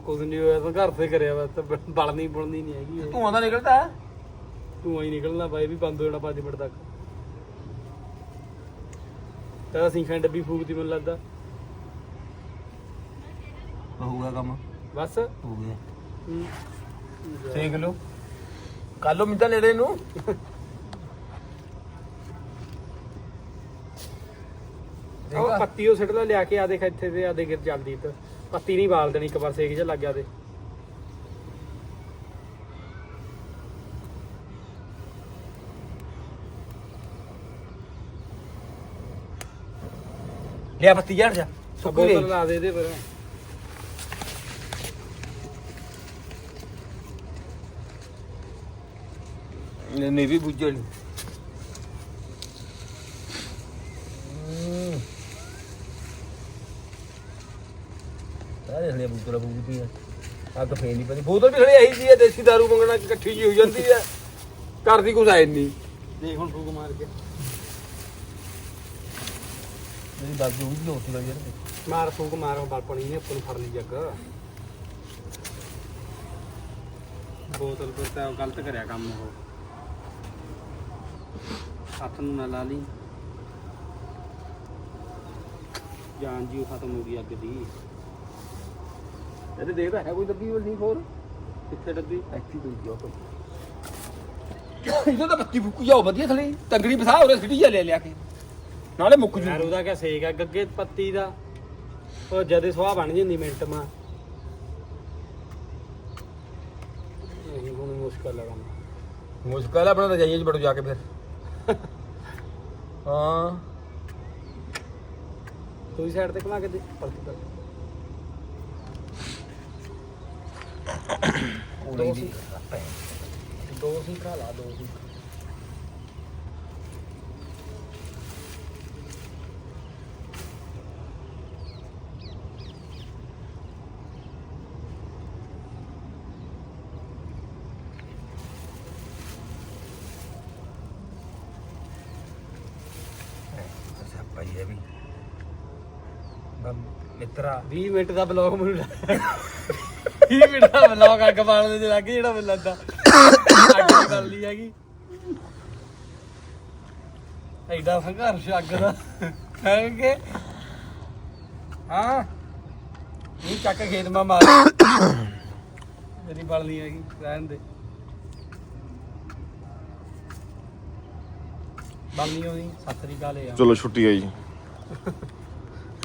ਕੁਝ ਨਹੀਂ ਹੋਇਆ ਸੰਘਰਸ਼ ਹੀ ਕਰਿਆ ਬਸ ਤਾਂ ਬਲਣੀ ਬੁਲਣੀ ਨਹੀਂ ਹੈਗੀ ਇਹ। ਧੂਆਂ ਤਾਂ ਨਿਕਲਦਾ? ਧੂੰਆਂ ਹੀ ਨਿਕਲਣਾ ਬਾਈ ਵੀ ਬੰਦ ਹੋ ਜਾਣਾ 5 ਮਿੰਟ ਤੱਕ। ਤਾਂ ਅਸੀਂ ਖੰਡ ਡੱਬੀ ਫੂਕਦੀ ਮੈਨੂੰ ਲੱਗਦਾ। ਹੋਊਗਾ ਕੰਮ। ਬਸ। ਹੋ ਗਿਆ ਦੇਖ ਲਓ। ਕੱਲੋਂ ਮਿੰਟਾਂ ਨੇੜੇ ਨੂੰ। ਉਹ ਪੱਤੀ ਉਹ ਸਿੱਟ ਲਿਆ ਕੇ ਆ ਦੇਖ ਇੱਥੇ ਤੇ ਆ ਦੇ ਗਿਰ ਜਲਦੀ ਤੇ ਪੱਤੀ ਨਹੀਂ ਬਾਲ ਦੇਣੀ ਇੱਕ ਵਾਰ ਸੇਕ ਜਿਹਾ ਲੱਗ ਤੇ। ਲਿਆ ਪੱਤੀ ਜੜ ਜਾ ਸੁੱਕ ਲਾ ਦੇ ਦੇ ਪਰ। ਵੀ ਬੁੱਝਣੀ ਸਾਰੇ ਹਲੇ ਬੁੱਤਰਾ ਬੁੱਝਦੀ ਆ। ਅੱਗ ਫੇਰ ਨਹੀਂ ਪਈ ਬੋਤਲ ਵੀ ਹਲੇ ਆਈ ਸੀ ਆ ਦੇਸੀ ਦਾਰੂ ਮੰਗਣਾ ਇਕੱਠੀ ਜੀ ਹੋ ਜਾਂਦੀ ਆ। ਕਰਦੀ ਕੁਛ ਆਏ ਨਹੀਂ ਦੇਖ ਹੁਣ ਫੂਕ ਮਾਰ ਕੇ। ਮੇਰੀ ਉਹ ਵੀ ਲੋਤੀ ਲੱਗ ਜਾਂਦੀ ਮਾਰ ਫੂਕ ਮਾਰ ਬਲਪਣੀ ਨੇ ਉੱਪਰ ਨੂੰ ਫੜ ਲਈ ਜੱਗ। ਬੋਤਲ ਪਰ ਤਾਂ ਗਲਤ ਕਰਿਆ ਕੰਮ ਉਹ। ਹੱਥ ਨੂੰ ਨਾ ਲਾ ਲਈ। ਜਾਨ ਜੀ ਖਤਮ ਹੋ ਗਈ ਅੱਗ ਦੀ। ਇਹਦੇ ਦੇਖਦਾ ਹੈ ਕੋਈ ਹੋਈ ਨਹੀਂ ਹੋਰ। ਕਿੱਥੇ ਡੱਬੀ? ਐਕਟੀ ਕੋਈ ਜੋ ਕੋਈ। ਇਹਦਾ ਤਾਂ ਪੱਤੀ ਫੁੱਕ ਜਾਓ ਵਧੀਆ ਥਲੇ। ਤੰਗੜੀ ਫਸਾ ਉਰੇ ਸਿੱਟੀ ਜਾ ਲੈ ਲਿਆ ਕੇ। ਨਾਲੇ ਮੁੱਕ ਜੂ। ਯਾਰ ਉਹਦਾ ਕਿਆ ਸੇਕ ਆ ਗੱਗੇ ਪੱਤੀ ਦਾ। ਉਹ ਜਦੇ ਸੁਆਹ ਬਣ ਜਾਂਦੀ ਮਿੰਟ ਮਾ। ਹੁਣ ਮੁਸ਼ਕਲ ਆ ਕੰਮ। ਮੁਸ਼ਕਲ ਆ ਬਣਾ ਜਾਈਏ ਜੀ ਬੜੋ ਜਾ ਕੇ ਫਿਰ। ਹਾਂ। ਦੂਜੀ ਸਾਈਡ ਤੇ ਘੁਮਾ ਕੇ ਦੇ। ਪਲਟੀ ਕਰ ਦੋ ਸੀ ਦੋ ਸੀ ਭਰਾ ਲਾ ਦੋ ਸੀ ਸਿਆਪਾ ਹੀ ਹੈ ਵੀ ਬੰ ਮਿੱਤਰਾ 20 ਮਿੰਟ ਦਾ ਬਲੌਗ ਮੈਨੂੰ 20 ਮਿੰਟ ਦਾ ਬਲੌਗ ਅੱਗ ਬਾਲਣ ਦੇ ਲੱਗੇ ਜਿਹੜਾ ਮੈਨੂੰ ਲੱਗਦਾ। ਅੱਗ ਦੀ ਗੱਲ ਨਹੀਂ ਹੈਗੀ। ਐਡਾ ਸੰਘਰਸ਼ ਅੱਗ ਦਾ। ਹੈ ਕਿ। ਹਾਂ। ਇਹ ਚੱਕ ਕੇ ਖੇਤ ਮਾ ਮਾਰ। ਮੇਰੀ ਬਲ ਨਹੀਂ ਹੈਗੀ ਰਹਿਣ ਦੇ। ਬਲ ਨਹੀਂ ਹੋਈ ਸਤਰੀ ਕਾਲੇ ਆ ਚਲੋ ਛੁੱਟੀ ਆ ਜੀ